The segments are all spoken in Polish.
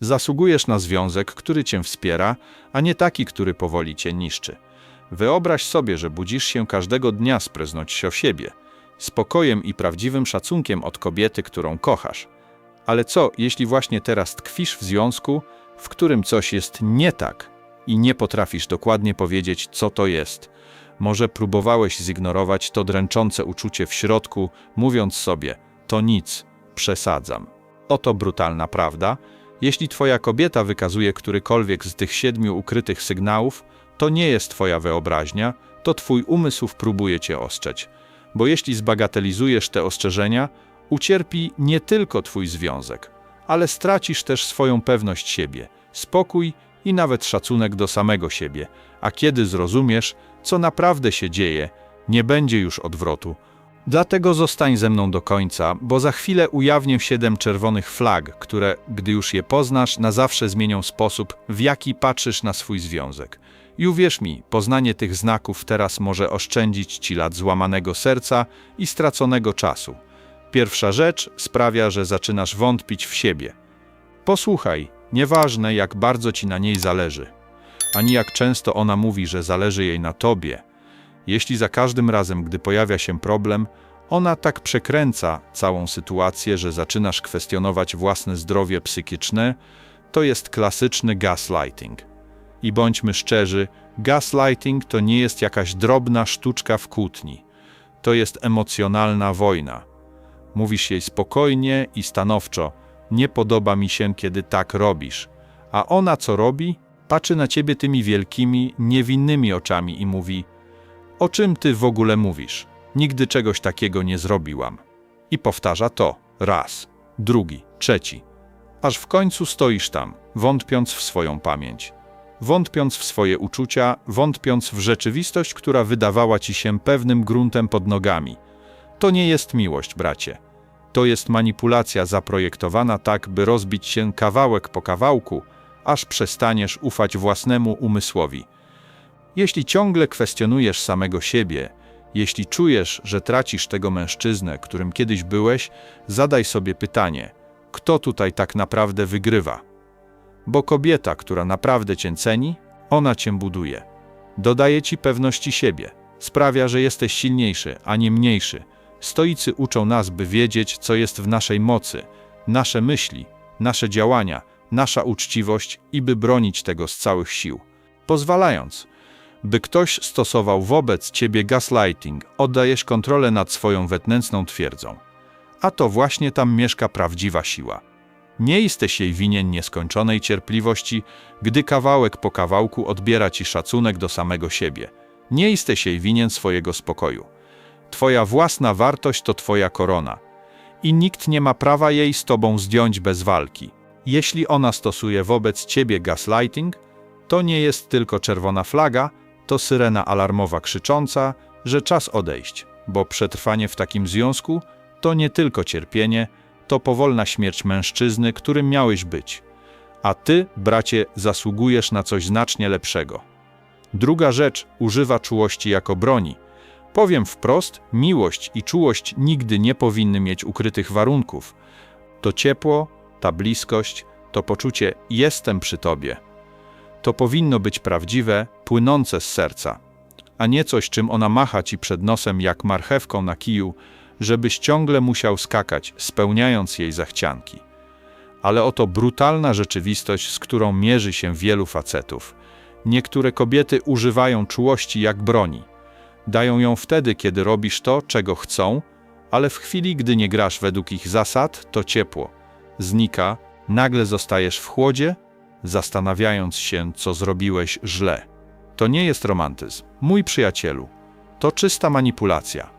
Zasługujesz na związek, który cię wspiera, a nie taki, który powoli cię niszczy. Wyobraź sobie, że budzisz się każdego dnia z preznością siebie, spokojem i prawdziwym szacunkiem od kobiety, którą kochasz. Ale co, jeśli właśnie teraz tkwisz w związku, w którym coś jest nie tak i nie potrafisz dokładnie powiedzieć, co to jest? Może próbowałeś zignorować to dręczące uczucie w środku, mówiąc sobie: To nic, przesadzam. Oto brutalna prawda. Jeśli twoja kobieta wykazuje którykolwiek z tych siedmiu ukrytych sygnałów, to nie jest twoja wyobraźnia, to twój umysł próbuje cię ostrzec. Bo jeśli zbagatelizujesz te ostrzeżenia, ucierpi nie tylko twój związek, ale stracisz też swoją pewność siebie, spokój i nawet szacunek do samego siebie. A kiedy zrozumiesz, co naprawdę się dzieje, nie będzie już odwrotu. Dlatego zostań ze mną do końca, bo za chwilę ujawnię siedem czerwonych flag, które, gdy już je poznasz, na zawsze zmienią sposób, w jaki patrzysz na swój związek. I uwierz mi, poznanie tych znaków teraz może oszczędzić ci lat złamanego serca i straconego czasu. Pierwsza rzecz sprawia, że zaczynasz wątpić w siebie. Posłuchaj, nieważne jak bardzo ci na niej zależy, ani jak często ona mówi, że zależy jej na tobie. Jeśli za każdym razem, gdy pojawia się problem, ona tak przekręca całą sytuację, że zaczynasz kwestionować własne zdrowie psychiczne, to jest klasyczny gaslighting. I bądźmy szczerzy, gaslighting to nie jest jakaś drobna sztuczka w kłótni. To jest emocjonalna wojna. Mówisz jej spokojnie i stanowczo: Nie podoba mi się, kiedy tak robisz. A ona co robi? Patrzy na ciebie tymi wielkimi, niewinnymi oczami i mówi: O czym ty w ogóle mówisz? Nigdy czegoś takiego nie zrobiłam. I powtarza to raz, drugi, trzeci. Aż w końcu stoisz tam, wątpiąc w swoją pamięć wątpiąc w swoje uczucia, wątpiąc w rzeczywistość, która wydawała ci się pewnym gruntem pod nogami. To nie jest miłość, bracie. To jest manipulacja zaprojektowana tak, by rozbić się kawałek po kawałku, aż przestaniesz ufać własnemu umysłowi. Jeśli ciągle kwestionujesz samego siebie, jeśli czujesz, że tracisz tego mężczyznę, którym kiedyś byłeś, zadaj sobie pytanie: kto tutaj tak naprawdę wygrywa? Bo kobieta, która naprawdę cię ceni, ona cię buduje. Dodaje ci pewności siebie, sprawia, że jesteś silniejszy, a nie mniejszy. Stoicy uczą nas, by wiedzieć, co jest w naszej mocy, nasze myśli, nasze działania, nasza uczciwość i by bronić tego z całych sił. Pozwalając, by ktoś stosował wobec ciebie gaslighting, oddajesz kontrolę nad swoją wewnętrzną twierdzą. A to właśnie tam mieszka prawdziwa siła. Nie jesteś jej winien nieskończonej cierpliwości, gdy kawałek po kawałku odbiera ci szacunek do samego siebie. Nie jesteś jej winien swojego spokoju. Twoja własna wartość to twoja korona. I nikt nie ma prawa jej z tobą zdjąć bez walki. Jeśli ona stosuje wobec ciebie gaslighting, to nie jest tylko czerwona flaga, to syrena alarmowa krzycząca, że czas odejść, bo przetrwanie w takim związku to nie tylko cierpienie, to powolna śmierć mężczyzny, którym miałeś być. A ty, bracie, zasługujesz na coś znacznie lepszego. Druga rzecz używa czułości jako broni. Powiem wprost, miłość i czułość nigdy nie powinny mieć ukrytych warunków. To ciepło, ta bliskość, to poczucie jestem przy tobie. To powinno być prawdziwe, płynące z serca, a nie coś, czym ona macha ci przed nosem jak marchewką na kiju, żebyś ciągle musiał skakać, spełniając jej zachcianki. Ale oto brutalna rzeczywistość, z którą mierzy się wielu facetów. Niektóre kobiety używają czułości jak broni. Dają ją wtedy, kiedy robisz to, czego chcą, ale w chwili, gdy nie grasz według ich zasad, to ciepło. Znika, nagle zostajesz w chłodzie, zastanawiając się, co zrobiłeś źle. To nie jest romantyzm, mój przyjacielu. To czysta manipulacja.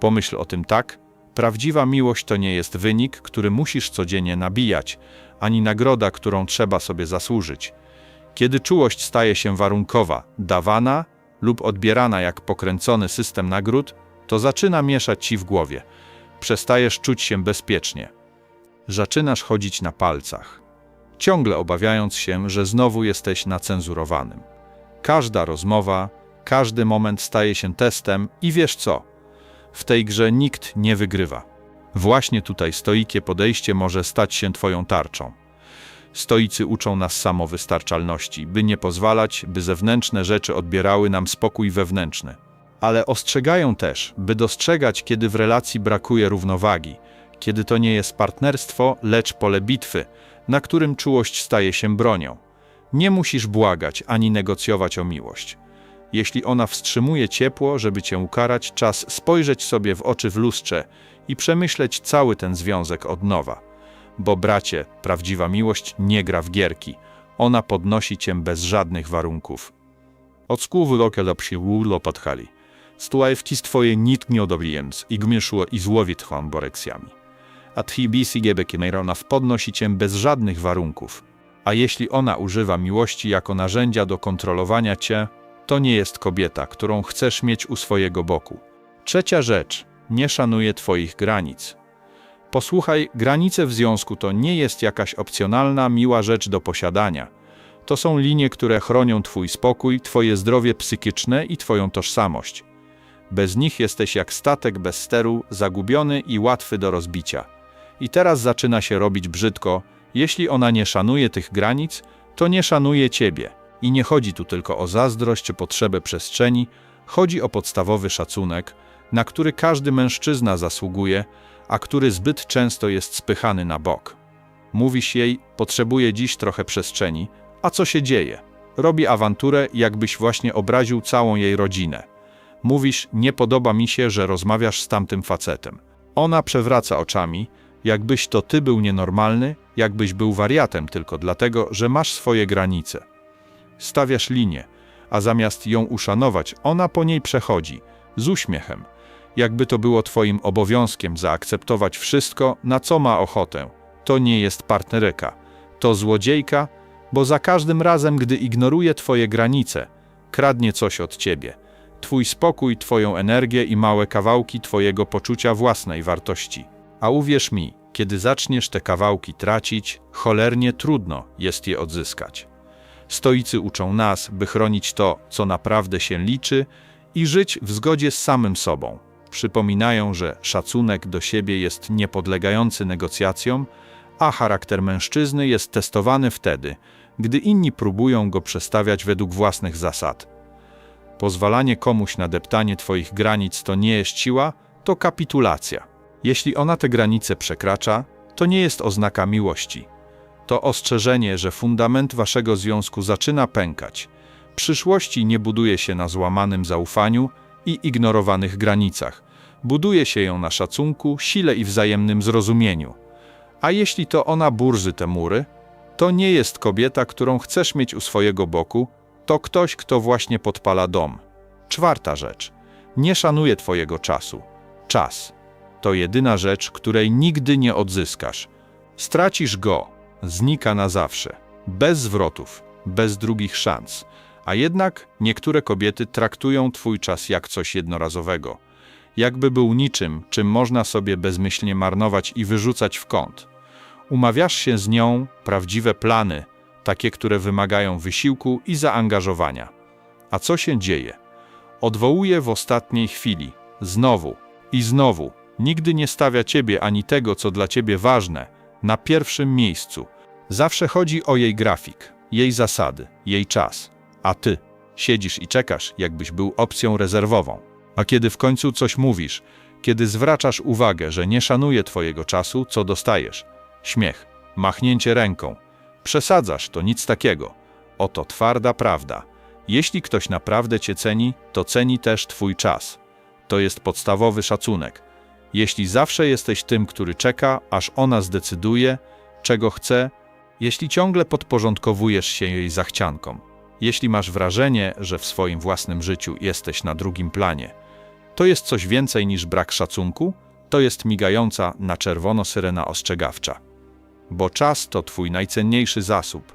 Pomyśl o tym tak. Prawdziwa miłość to nie jest wynik, który musisz codziennie nabijać, ani nagroda, którą trzeba sobie zasłużyć. Kiedy czułość staje się warunkowa, dawana lub odbierana jak pokręcony system nagród, to zaczyna mieszać ci w głowie. Przestajesz czuć się bezpiecznie. Zaczynasz chodzić na palcach, ciągle obawiając się, że znowu jesteś nacenzurowanym. Każda rozmowa, każdy moment staje się testem i wiesz co? W tej grze nikt nie wygrywa. Właśnie tutaj stoikie podejście może stać się Twoją tarczą. Stoicy uczą nas samowystarczalności, by nie pozwalać, by zewnętrzne rzeczy odbierały nam spokój wewnętrzny. Ale ostrzegają też, by dostrzegać, kiedy w relacji brakuje równowagi, kiedy to nie jest partnerstwo, lecz pole bitwy, na którym czułość staje się bronią. Nie musisz błagać ani negocjować o miłość. Jeśli ona wstrzymuje ciepło, żeby cię ukarać, czas spojrzeć sobie w oczy w lustrze i przemyśleć cały ten związek od nowa. Bo bracie, prawdziwa miłość nie gra w gierki. Ona podnosi cię bez żadnych warunków. Od skówy lokela przyłu lopatkali. Stułajewki z twoje nikt nie i gmieszło i złowi tchon boreksjami. A tchibisi gebekimejronaw podnosi cię bez żadnych warunków. A jeśli ona używa miłości jako narzędzia do kontrolowania cię, to nie jest kobieta, którą chcesz mieć u swojego boku. Trzecia rzecz, nie szanuje twoich granic. Posłuchaj, granice w związku to nie jest jakaś opcjonalna, miła rzecz do posiadania. To są linie, które chronią twój spokój, twoje zdrowie psychiczne i twoją tożsamość. Bez nich jesteś jak statek bez steru, zagubiony i łatwy do rozbicia. I teraz zaczyna się robić brzydko. Jeśli ona nie szanuje tych granic, to nie szanuje ciebie. I nie chodzi tu tylko o zazdrość czy potrzebę przestrzeni, chodzi o podstawowy szacunek, na który każdy mężczyzna zasługuje, a który zbyt często jest spychany na bok. Mówisz jej, potrzebuje dziś trochę przestrzeni, a co się dzieje? Robi awanturę, jakbyś właśnie obraził całą jej rodzinę. Mówisz, nie podoba mi się, że rozmawiasz z tamtym facetem. Ona przewraca oczami, jakbyś to ty był nienormalny, jakbyś był wariatem tylko dlatego, że masz swoje granice. Stawiasz linię, a zamiast ją uszanować, ona po niej przechodzi, z uśmiechem, jakby to było twoim obowiązkiem zaakceptować wszystko, na co ma ochotę. To nie jest partnerka, to złodziejka, bo za każdym razem, gdy ignoruje twoje granice, kradnie coś od ciebie. Twój spokój, twoją energię i małe kawałki twojego poczucia własnej wartości. A uwierz mi, kiedy zaczniesz te kawałki tracić, cholernie trudno jest je odzyskać. Stoicy uczą nas, by chronić to, co naprawdę się liczy i żyć w zgodzie z samym sobą. Przypominają, że szacunek do siebie jest niepodlegający negocjacjom, a charakter mężczyzny jest testowany wtedy, gdy inni próbują go przestawiać według własnych zasad. Pozwalanie komuś na deptanie Twoich granic to nie jest siła, to kapitulacja. Jeśli ona te granice przekracza, to nie jest oznaka miłości. To ostrzeżenie, że fundament Waszego związku zaczyna pękać. Przyszłości nie buduje się na złamanym zaufaniu i ignorowanych granicach. Buduje się ją na szacunku, sile i wzajemnym zrozumieniu. A jeśli to ona burzy te mury, to nie jest kobieta, którą chcesz mieć u swojego boku, to ktoś, kto właśnie podpala dom. Czwarta rzecz. Nie szanuje Twojego czasu. Czas to jedyna rzecz, której nigdy nie odzyskasz. Stracisz go, znika na zawsze, bez zwrotów, bez drugich szans. A jednak niektóre kobiety traktują Twój czas jak coś jednorazowego, jakby był niczym, czym można sobie bezmyślnie marnować i wyrzucać w kąt. Umawiasz się z nią prawdziwe plany, takie, które wymagają wysiłku i zaangażowania. A co się dzieje? Odwołuje w ostatniej chwili, znowu i znowu. Nigdy nie stawia ciebie ani tego, co dla ciebie ważne, na pierwszym miejscu. Zawsze chodzi o jej grafik, jej zasady, jej czas. A ty siedzisz i czekasz, jakbyś był opcją rezerwową. A kiedy w końcu coś mówisz, kiedy zwracasz uwagę, że nie szanuje twojego czasu, co dostajesz? Śmiech, machnięcie ręką. Przesadzasz, to nic takiego. Oto twarda prawda. Jeśli ktoś naprawdę cię ceni, to ceni też twój czas. To jest podstawowy szacunek. Jeśli zawsze jesteś tym, który czeka, aż ona zdecyduje, czego chce, jeśli ciągle podporządkowujesz się jej zachciankom, jeśli masz wrażenie, że w swoim własnym życiu jesteś na drugim planie, to jest coś więcej niż brak szacunku, to jest migająca na czerwono syrena ostrzegawcza. Bo czas to twój najcenniejszy zasób,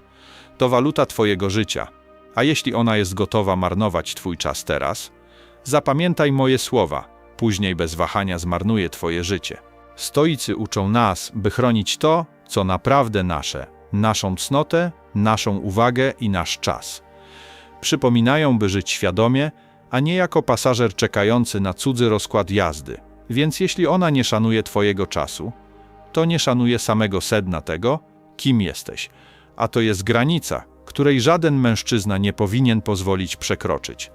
to waluta twojego życia, a jeśli ona jest gotowa marnować twój czas teraz, zapamiętaj moje słowa – później bez wahania zmarnuje Twoje życie. Stoicy uczą nas, by chronić to, co naprawdę nasze, naszą cnotę, naszą uwagę i nasz czas. Przypominają, by żyć świadomie, a nie jako pasażer czekający na cudzy rozkład jazdy. Więc jeśli ona nie szanuje Twojego czasu, to nie szanuje samego sedna tego, kim jesteś, a to jest granica, której żaden mężczyzna nie powinien pozwolić przekroczyć.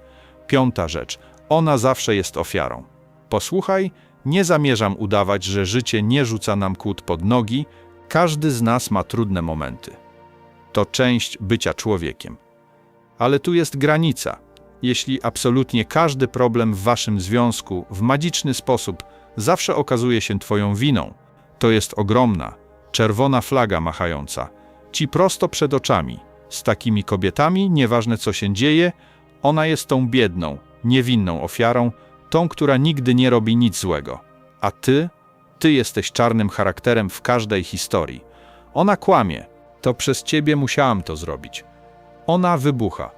Piąta rzecz, ona zawsze jest ofiarą. Posłuchaj, nie zamierzam udawać, że życie nie rzuca nam kłód pod nogi, każdy z nas ma trudne momenty. To część bycia człowiekiem. Ale tu jest granica. Jeśli absolutnie każdy problem w waszym związku w magiczny sposób zawsze okazuje się twoją winą, to jest ogromna, czerwona flaga machająca, ci prosto przed oczami. Z takimi kobietami, nieważne co się dzieje, ona jest tą biedną, niewinną ofiarą, tą, która nigdy nie robi nic złego. A ty, ty jesteś czarnym charakterem w każdej historii. Ona kłamie, to przez ciebie musiałam to zrobić. Ona wybucha,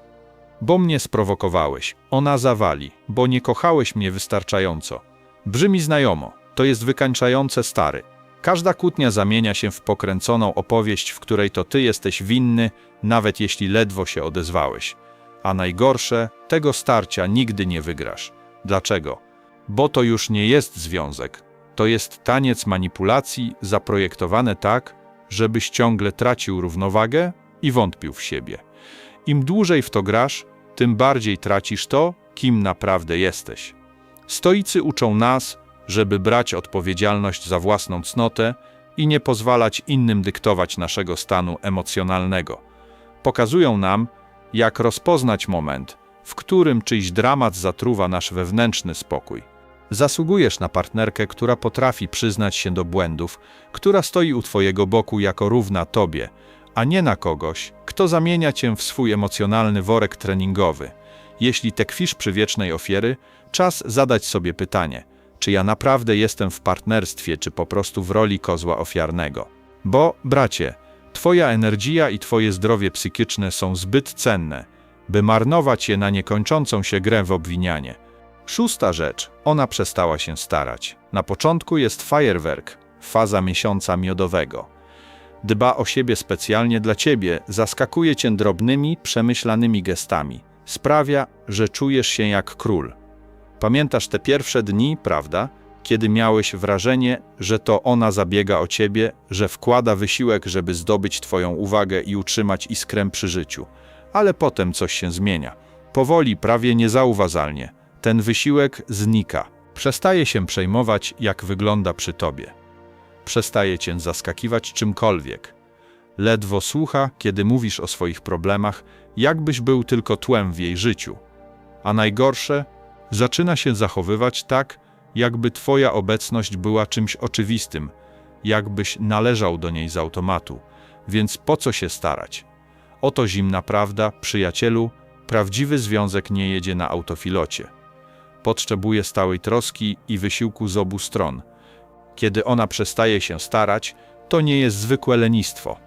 bo mnie sprowokowałeś. Ona zawali, bo nie kochałeś mnie wystarczająco. Brzmi znajomo, to jest wykańczające stary. Każda kłótnia zamienia się w pokręconą opowieść, w której to ty jesteś winny, nawet jeśli ledwo się odezwałeś. A najgorsze, tego starcia nigdy nie wygrasz. Dlaczego? Bo to już nie jest związek. To jest taniec manipulacji zaprojektowane tak, żebyś ciągle tracił równowagę i wątpił w siebie. Im dłużej w to grasz, tym bardziej tracisz to, kim naprawdę jesteś. Stoicy uczą nas, żeby brać odpowiedzialność za własną cnotę i nie pozwalać innym dyktować naszego stanu emocjonalnego. Pokazują nam, jak rozpoznać moment, w którym czyjś dramat zatruwa nasz wewnętrzny spokój. Zasługujesz na partnerkę, która potrafi przyznać się do błędów, która stoi u Twojego boku jako równa Tobie, a nie na kogoś, kto zamienia Cię w swój emocjonalny worek treningowy. Jeśli tkwisz przy wiecznej ofiery, czas zadać sobie pytanie, czy ja naprawdę jestem w partnerstwie, czy po prostu w roli kozła ofiarnego. Bo, bracie, Twoja energia i Twoje zdrowie psychiczne są zbyt cenne, by marnować je na niekończącą się grę w obwinianie. Szósta rzecz, ona przestała się starać. Na początku jest fajerwerk, faza miesiąca miodowego. Dba o siebie specjalnie dla ciebie, zaskakuje cię drobnymi, przemyślanymi gestami. Sprawia, że czujesz się jak król. Pamiętasz te pierwsze dni, prawda? Kiedy miałeś wrażenie, że to ona zabiega o ciebie, że wkłada wysiłek, żeby zdobyć twoją uwagę i utrzymać iskrę przy życiu. Ale potem coś się zmienia. Powoli, prawie niezauważalnie. Ten wysiłek znika. Przestaje się przejmować, jak wygląda przy tobie. Przestaje cię zaskakiwać czymkolwiek. Ledwo słucha, kiedy mówisz o swoich problemach, jakbyś był tylko tłem w jej życiu. A najgorsze, zaczyna się zachowywać tak, jakby twoja obecność była czymś oczywistym, jakbyś należał do niej z automatu, więc po co się starać? Oto zimna prawda, przyjacielu, prawdziwy związek nie jedzie na autofilocie. Potrzebuje stałej troski i wysiłku z obu stron. Kiedy ona przestaje się starać, to nie jest zwykłe lenistwo.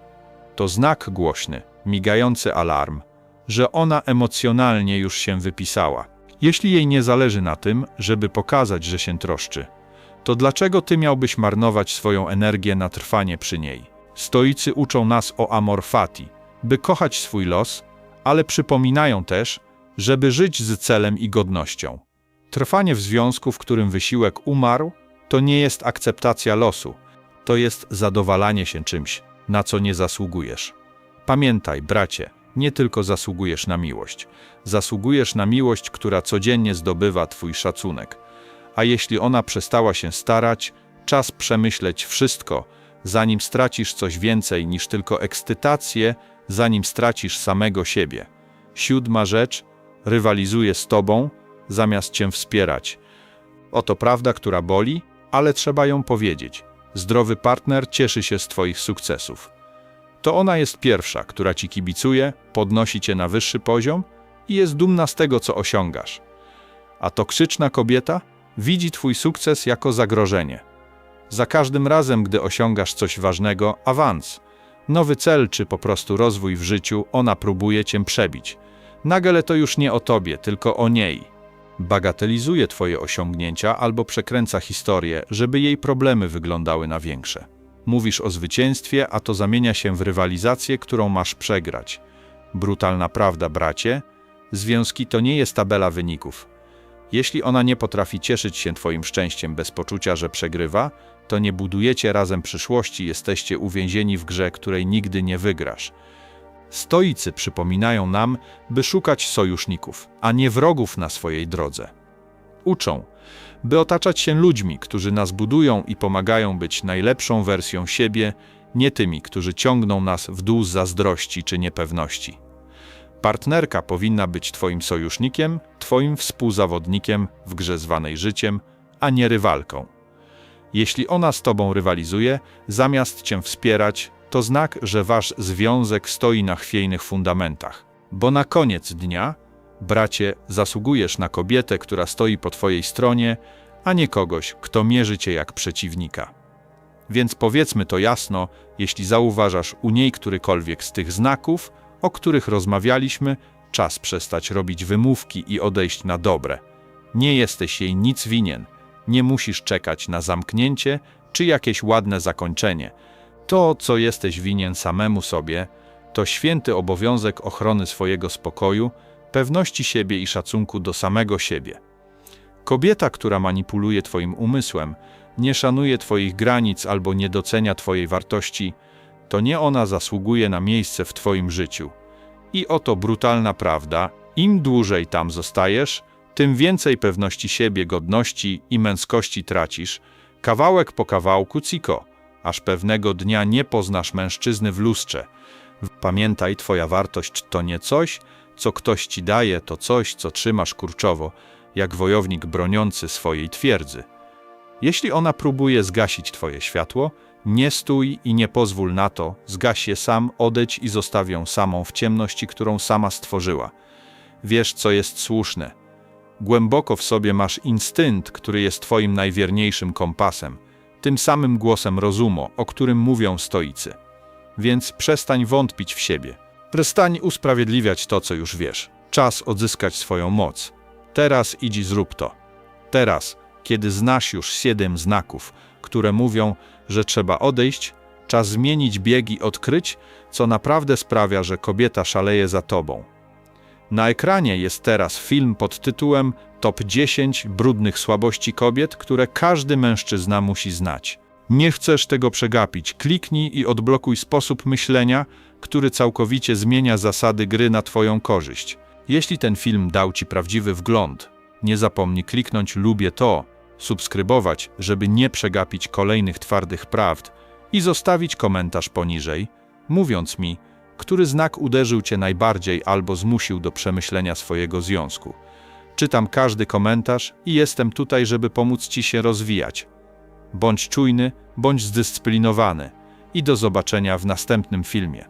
To znak głośny, migający alarm, że ona emocjonalnie już się wypisała. Jeśli jej nie zależy na tym, żeby pokazać, że się troszczy, to dlaczego ty miałbyś marnować swoją energię na trwanie przy niej? Stoicy uczą nas o amor fati, by kochać swój los, ale przypominają też, żeby żyć z celem i godnością. Trwanie w związku, w którym wysiłek umarł, to nie jest akceptacja losu, to jest zadowalanie się czymś, na co nie zasługujesz. Pamiętaj, bracie, nie tylko zasługujesz na miłość, zasługujesz na miłość, która codziennie zdobywa Twój szacunek. A jeśli ona przestała się starać, czas przemyśleć wszystko, zanim stracisz coś więcej niż tylko ekscytację, zanim stracisz samego siebie. Siódma rzecz rywalizuje z Tobą, zamiast Cię wspierać. Oto prawda, która boli, ale trzeba ją powiedzieć. Zdrowy partner cieszy się z Twoich sukcesów. To ona jest pierwsza, która Ci kibicuje, podnosi Cię na wyższy poziom i jest dumna z tego, co osiągasz. A toksyczna kobieta widzi Twój sukces jako zagrożenie. Za każdym razem, gdy osiągasz coś ważnego, awans, nowy cel czy po prostu rozwój w życiu, ona próbuje Cię przebić. Nagle to już nie o Tobie, tylko o niej. Bagatelizuje Twoje osiągnięcia albo przekręca historię, żeby jej problemy wyglądały na większe. Mówisz o zwycięstwie, a to zamienia się w rywalizację, którą masz przegrać. Brutalna prawda, bracie, związki to nie jest tabela wyników. Jeśli ona nie potrafi cieszyć się Twoim szczęściem bez poczucia, że przegrywa, to nie budujecie razem przyszłości, jesteście uwięzieni w grze, której nigdy nie wygrasz. Stoicy przypominają nam, by szukać sojuszników, a nie wrogów na swojej drodze. Uczą, by otaczać się ludźmi, którzy nas budują i pomagają być najlepszą wersją siebie, nie tymi, którzy ciągną nas w dół z zazdrości czy niepewności. Partnerka powinna być Twoim sojusznikiem, Twoim współzawodnikiem w grze zwanej życiem, a nie rywalką. Jeśli ona z Tobą rywalizuje, zamiast Cię wspierać, to znak, że Wasz związek stoi na chwiejnych fundamentach. Bo na koniec dnia, bracie, zasługujesz na kobietę, która stoi po Twojej stronie, a nie kogoś, kto mierzy Cię jak przeciwnika. Więc powiedzmy to jasno, jeśli zauważasz u niej którykolwiek z tych znaków, o których rozmawialiśmy, czas przestać robić wymówki i odejść na dobre. Nie jesteś jej nic winien, nie musisz czekać na zamknięcie czy jakieś ładne zakończenie. To, co jesteś winien samemu sobie, to święty obowiązek ochrony swojego spokoju, pewności siebie i szacunku do samego siebie. Kobieta, która manipuluje Twoim umysłem, nie szanuje Twoich granic albo nie docenia Twojej wartości, to nie ona zasługuje na miejsce w Twoim życiu. I oto brutalna prawda: im dłużej tam zostajesz, tym więcej pewności siebie, godności i męskości tracisz, kawałek po kawałku ciko, aż pewnego dnia nie poznasz mężczyzny w lustrze. Pamiętaj, Twoja wartość to nie coś, co ktoś Ci daje, to coś, co trzymasz kurczowo, jak wojownik broniący swojej twierdzy. Jeśli ona próbuje zgasić Twoje światło, nie stój i nie pozwól na to, zgaś je sam, odejdź i zostaw ją samą w ciemności, którą sama stworzyła. Wiesz, co jest słuszne. Głęboko w sobie masz instynkt, który jest Twoim najwierniejszym kompasem, tym samym głosem rozumu, o którym mówią stoicy. Więc przestań wątpić w siebie. Przestań usprawiedliwiać to, co już wiesz. Czas odzyskać swoją moc. Teraz idź zrób to. Teraz, kiedy znasz już siedem znaków, które mówią, że trzeba odejść, czas zmienić bieg i odkryć, co naprawdę sprawia, że kobieta szaleje za tobą. Na ekranie jest teraz film pod tytułem Top 10 brudnych słabości kobiet, które każdy mężczyzna musi znać. Nie chcesz tego przegapić. Kliknij i odblokuj sposób myślenia, który całkowicie zmienia zasady gry na Twoją korzyść. Jeśli ten film dał Ci prawdziwy wgląd, nie zapomnij kliknąć lubię to, subskrybować, żeby nie przegapić kolejnych twardych prawd i zostawić komentarz poniżej, mówiąc mi, który znak uderzył Cię najbardziej albo zmusił do przemyślenia swojego związku. Czytam każdy komentarz i jestem tutaj, żeby pomóc Ci się rozwijać. Bądź czujny, bądź zdyscyplinowany i do zobaczenia w następnym filmie.